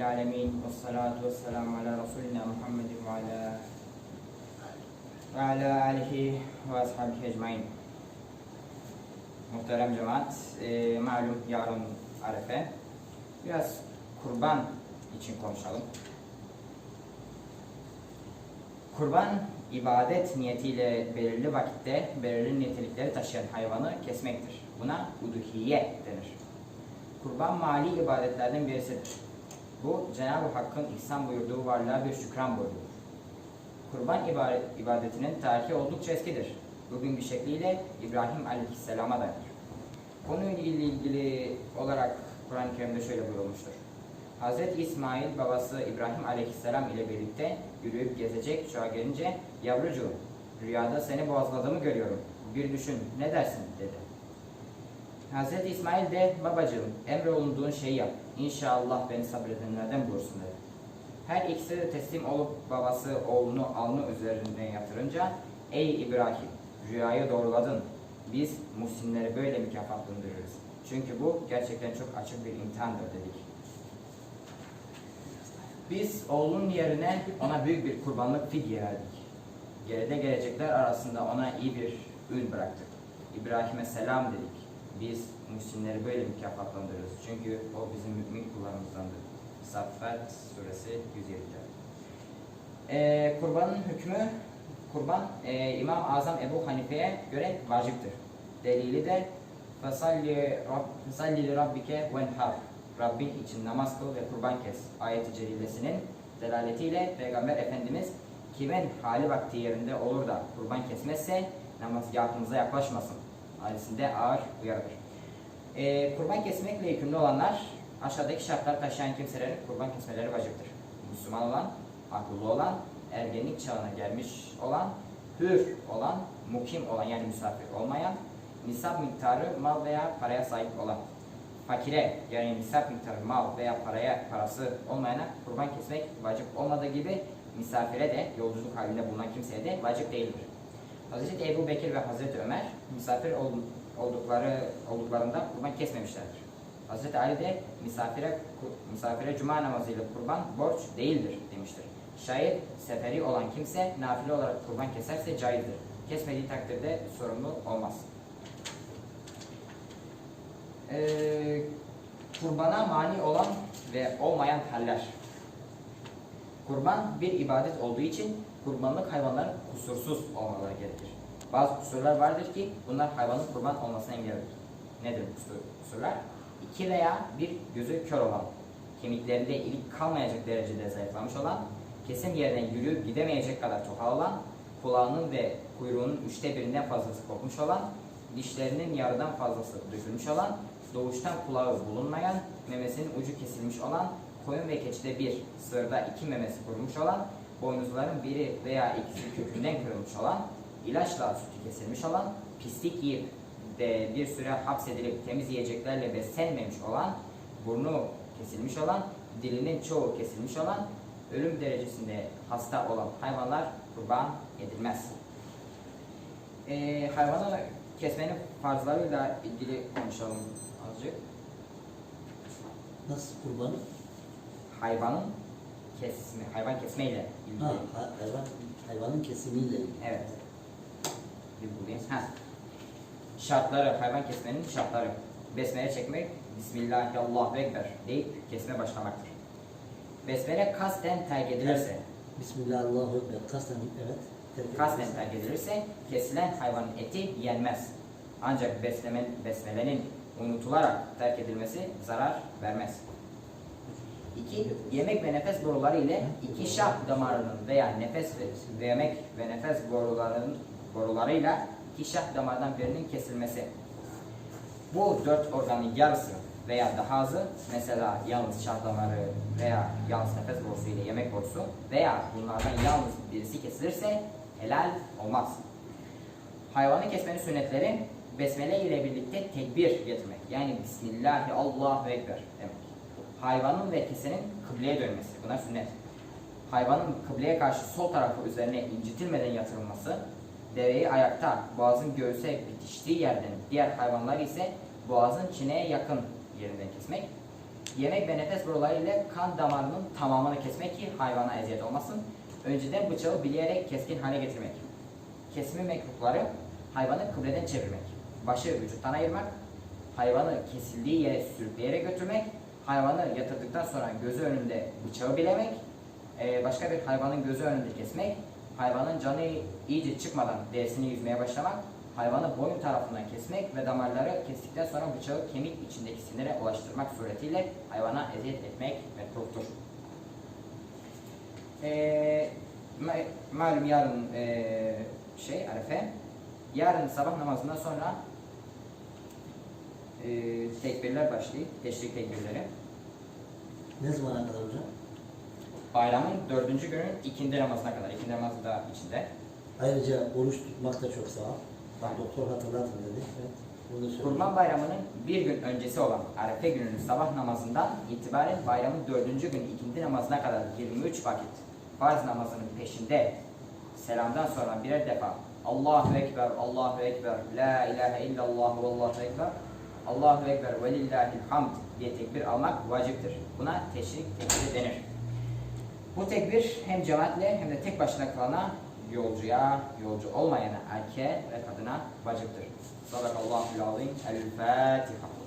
Rabbil ve salatu ve selamu ala Resulina Muhammedin ve ala ve ala alihi ve ashabihi ecmain. Muhterem cemaat, e, malum yarın Arefe. Biraz kurban için konuşalım. Kurban ibadet niyetiyle belirli vakitte belirli nitelikleri taşıyan hayvanı kesmektir. Buna uduhiye denir. Kurban mali ibadetlerden birisidir. Bu Cenab-ı Hakk'ın ihsan buyurduğu varlığa bir şükran borcudur. Kurban ibadet, ibadetinin tarihi oldukça eskidir. Bugünkü şekliyle İbrahim Aleyhisselam'a dayanır. Konuyla ilgili olarak Kur'an-ı Kerim'de şöyle buyurulmuştur. Hz. İsmail babası İbrahim Aleyhisselam ile birlikte yürüyüp gezecek çoğa gelince yavrucuğum rüyada seni boğazladığımı görüyorum. Bir düşün ne dersin dedi. Hz. İsmail de babacığım emrolunduğun şeyi yap. İnşallah beni sabredenlerden bulursun dedi. Her ikisi de teslim olup babası oğlunu alnı üzerine yatırınca Ey İbrahim rüyayı doğruladın. Biz muhsinleri böyle mükafatlandırırız. Çünkü bu gerçekten çok açık bir imtihandır dedik. Biz oğlunun yerine ona büyük bir kurbanlık fidye verdik. Geride gelecekler arasında ona iyi bir ün bıraktık. İbrahim'e selam dedik biz Müslümanları böyle mükafatlandırıyoruz. Çünkü o bizim mümin kullarımızdandır. Saffat suresi 107'de. Ee, kurbanın hükmü, kurban e, İmam Azam Ebu Hanife'ye göre vaciptir. Delili de Fesalli li rabbike venhar Rabbin için namaz kıl ve kurban kes ayeti celilesinin delaletiyle Peygamber Efendimiz kimin hali vakti yerinde olur da kurban kesmezse namazgahınıza yaklaşmasın Hadisinde ağır uyarıdır. Ee, kurban kesmekle yükümlü olanlar aşağıdaki şartlar taşıyan kimselerin kurban kesmeleri vaciptir. Müslüman olan, akıllı olan, ergenlik çağına gelmiş olan, hür olan, mukim olan yani misafir olmayan, nisap miktarı mal veya paraya sahip olan, fakire yani nisap miktarı mal veya paraya parası olmayana kurban kesmek vacip olmadığı gibi misafire de yolculuk halinde bulunan kimseye de vacip değildir. Hazreti Ebu Bekir ve Hazreti Ömer misafir oldukları olduklarında kurban kesmemişlerdir. Hazreti Ali de misafire misafire cuma namazıyla kurban borç değildir demiştir. Şayet seferi olan kimse nafile olarak kurban keserse caizdir. Kesmediği takdirde sorumlu olmaz. Ee, kurbana mani olan ve olmayan haller. Kurban bir ibadet olduğu için kurbanlık hayvanların kusursuz olmaları gerekir. Bazı kusurlar vardır ki bunlar hayvanın kurban olmasına engellidir. Nedir bu kusurlar? İki veya bir gözü kör olan, kemiklerinde ilik kalmayacak derecede zayıflamış olan, kesim yerden yürüyüp gidemeyecek kadar topal olan, kulağının ve kuyruğunun üçte birinden fazlası kopmuş olan, dişlerinin yarıdan fazlası dökülmüş olan, doğuştan kulağı bulunmayan, memesinin ucu kesilmiş olan, koyun ve keçide bir, sığırda iki memesi kurumuş olan, boynuzların biri veya ikisi kökünden kırılmış olan, ilaçla sütü kesilmiş olan, pislik yiyip de bir süre hapsedilip temiz yiyeceklerle beslenmemiş olan, burnu kesilmiş olan, dilinin çoğu kesilmiş olan, ölüm derecesinde hasta olan hayvanlar kurban edilmez. Ee, hayvanı kesmenin farzlarıyla ilgili konuşalım azıcık. Nasıl kurbanı? Hayvanın kesme, hayvan kesmeyle ilgili. Ha, ha- hayvan, hayvanın kesimiyle ilgili. Evet. Bir bulayım. Ha. Şartları, hayvan kesmenin şartları. Besmele çekmek, Bismillahirrahmanirrahim Ekber deyip kesme başlamaktır. Besmele kasten terk edilirse, Bismillahirrahmanirrahim. Kasten evet. terk kasten edilirse. terk edilirse kesilen hayvanın eti yenmez. Ancak besleme, besmelenin unutularak terk edilmesi zarar vermez. İki, yemek ve nefes boruları ile iki şah damarının veya nefes ve yemek ve nefes borularının borularıyla iki şah damardan birinin kesilmesi. Bu dört organın yarısı veya daha azı mesela yalnız şah damarı veya yalnız nefes borusu ile yemek borusu veya bunlardan yalnız birisi kesilirse helal olmaz. Hayvanı kesmenin sünnetleri besmele ile birlikte tekbir getirmek. Yani Bismillahi Allahu Ekber demek. Hayvanın ve kesenin kıbleye dönmesi. Bunlar sünnet. Hayvanın kıbleye karşı sol tarafı üzerine incitilmeden yatırılması, deveyi ayakta, boğazın göğüse bitiştiği yerden, diğer hayvanlar ise boğazın çeneye yakın yerinden kesmek, Yemek ve nefes boruları ile kan damarının tamamını kesmek ki hayvana eziyet olmasın. Önceden bıçağı bileyerek keskin hale getirmek. Kesimi mekruhları hayvanı kıbleden çevirmek. Başı vücuttan ayırmak. Hayvanı kesildiği yere sürükleyerek götürmek. Hayvanı yatırdıktan sonra gözü önünde bıçağı bilemek. Ee, başka bir hayvanın gözü önünde kesmek. Hayvanın canı iyice çıkmadan derisini yüzmeye başlamak. Hayvanı boyun tarafından kesmek ve damarları kestikten sonra bıçağı kemik içindeki sinire ulaştırmak suretiyle hayvana eziyet etmek mekruhtur. Ee, ma- malum yarın ee, şey Arefe. Yarın sabah namazından sonra ee, tekbirler başlayıp teşrik tekbirleri. Ne zamana kadar hocam? Bayramın dördüncü günün ikindi namazına kadar. İkindi namazı da içinde. Ayrıca oruç tutmak da çok sağ. Aynen. doktor hatırlatın dedi. Evet. Kurban Bayramı'nın bir gün öncesi olan Arefe gününün sabah namazından itibaren bayramın dördüncü gün ikindi namazına kadar 23 vakit farz namazının peşinde selamdan sonra birer defa Allahu Ekber, Allahu Ekber, La ilahe illallah Allahu Ekber, Allahu Ekber ve lillahil hamd diye tekbir almak vaciptir. Buna teşrik tekbiri denir. Bu tekbir hem cemaatle hem de tek başına kılana yolcuya, yolcu olmayana erkeğe ve kadına vaciptir. Sadakallahu azim. El Fatiha.